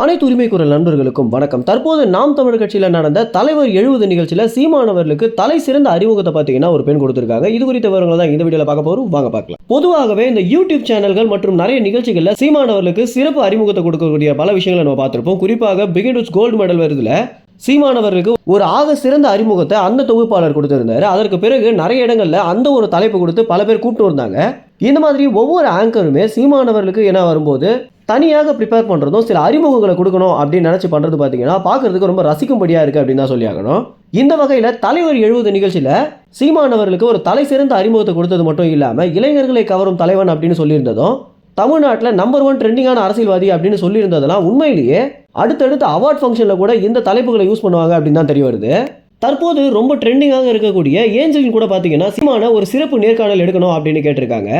அனைத்து உரிமை குரல் நண்பர்களுக்கும் வணக்கம். தற்போது நாம் தமிழர் கட்சியில் நடந்த தலைவர் எழுபது நிகழ்ச்சியில் சீமானவர்களுக்கு தலை சிறந்த அறிமுகத்தை பார்த்தீங்கன்னா ஒரு பெண் கொடுத்துருக்காங்க. இது குறித்த விவரங்கள் தான் இந்த வீடியோவில் பார்க்க போகிறோம் வாங்க பார்க்கலாம். பொதுவாகவே இந்த யூடியூப் சேனல்கள் மற்றும் நிறைய நிகழ்ச்சிகளில் சீமானவர்களுக்கு சிறப்பு அறிமுகத்தை கொடுக்கக்கூடிய பல விஷயங்களை நம்ம பார்த்துருப்போம். குறிப்பாக பிகின்ஸ் கோல்டு மெடல் வருதுல சீமானவர்களுக்கு ஒரு ஆக சிறந்த அறிமுகத்தை அந்த தொகுப்பாளர் கொடுத்திருந்தாரு. அதற்கு பிறகு நிறைய இடங்களில் அந்த ஒரு தலைப்பு கொடுத்து பல பேர் கூப்பிட்டு வந்தாங்க. இந்த மாதிரி ஒவ்வொரு ஆங்கருமே சீமானவர்களுக்கு என்ன வரும்போது தனியாக ப்ரிப்பேர் பண்ணுறதும் சில அறிமுகங்களை கொடுக்கணும் அப்படின்னு நினச்சி பண்ணுறது பார்த்தீங்கன்னா பார்க்கறதுக்கு ரொம்ப ரசிக்கும்படியாக இருக்குது அப்படின்னு தான் சொல்லி ஆகணும் இந்த வகையில் தலைவர் எழுபது நிகழ்ச்சியில் சீமானவர்களுக்கு ஒரு தலை சிறந்த அறிமுகத்தை கொடுத்தது மட்டும் இல்லாமல் இளைஞர்களை கவரும் தலைவன் அப்படின்னு சொல்லியிருந்ததும் தமிழ்நாட்டில் நம்பர் ஒன் ட்ரெண்டிங்கான அரசியல்வாதி அப்படின்னு சொல்லியிருந்ததெல்லாம் உண்மையிலேயே அடுத்தடுத்த அவார்ட் ஃபங்க்ஷனில் கூட இந்த தலைப்புகளை யூஸ் பண்ணுவாங்க அப்படின்னு தான் தெரிய வருது. தற்போது ரொம்ப ட்ரெண்டிங்காக இருக்கக்கூடிய ஏஞ்சலின் கூட பார்த்தீங்கன்னா சீமான ஒரு சிறப்பு நேர்காணல் எடுக்கணும் அப்படின்னு கேட்டிருக்காங்க.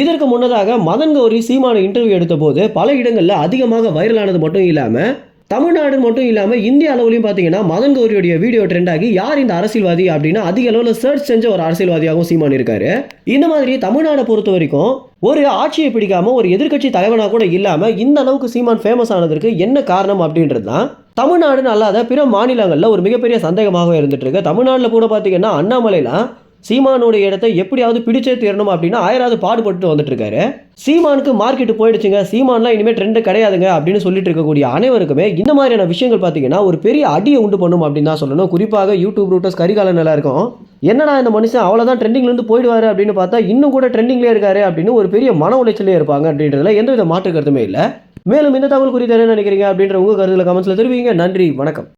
இதற்கு முன்னதாக மதன் கௌரி சீமான இன்டர்வியூ எடுத்த போது பல இடங்களில் அதிகமாக வைரலானது மட்டும் இல்லாமல் தமிழ்நாடு மட்டும் இல்லாமல் இந்திய அளவுலையும் பார்த்தீங்கன்னா மதன் கௌரியுடைய வீடியோ ட்ரெண்ட் ஆகி யார் இந்த அரசியல்வாதி அப்படின்னா அதிக அளவில் சர்ச் செஞ்ச ஒரு அரசியல்வாதியாகவும் சீமான் இருக்காரு. இந்த மாதிரி தமிழ்நாடை பொறுத்த வரைக்கும் ஒரு ஆட்சியை பிடிக்காம ஒரு எதிர்க்கட்சி தலைவனாக கூட இல்லாமல் இந்த அளவுக்கு சீமான் ஃபேமஸ் ஆனதற்கு என்ன காரணம் அப்படின்றது தான் தமிழ்நாடுன்னு அல்லாத பிற மாநிலங்களில் ஒரு மிகப்பெரிய சந்தேகமாக இருந்துட்டு இருக்கு. தமிழ்நாட்டில் கூட பார்த்தீங்கன்னா அண்ணாமலைலாம் சீமானுடைய இடத்தை எப்படியாவது பிடிச்சே தீரணும் அப்படின்னா ஆயிராவது பாடுபட்டு வந்துட்டு இருக்காரு சீமானுக்கு மார்க்கெட் போயிடுச்சுங்க. சீமான்லாம் இனிமேல் ட்ரெண்டு கிடையாதுங்க அப்படின்னு சொல்லிட்டு இருக்கக்கூடிய அனைவருக்குமே இந்த மாதிரியான விஷயங்கள் பார்த்தீங்கன்னா ஒரு பெரிய அடியை உண்டு பண்ணும் அப்படின்னு தான் சொல்லணும். குறிப்பாக யூடியூப் ரூட்டர்ஸ் கரிகாலன் நல்லா இருக்கும். என்னடா இந்த மனுஷன் அவ்வளோதான் ட்ரெண்டிங்லேருந்து போயிடுவாரு அப்படின்னு பார்த்தா இன்னும் கூட ட்ரெண்டிங்லேயே இருக்காரு அப்படின்னு ஒரு பெரிய மன உளைச்சலே இருப்பாங்க அப்படின்றதுல எந்தவித மாற்று கருத்துமே இல்லை. மேலும் இந்த தகவல் குறித்து என்ன நினைக்கிறீங்க அப்படின்ற உங்கள் கருத்தில் கமெண்ட்ஸில் தெரிவிங்க. நன்றி. வணக்கம்.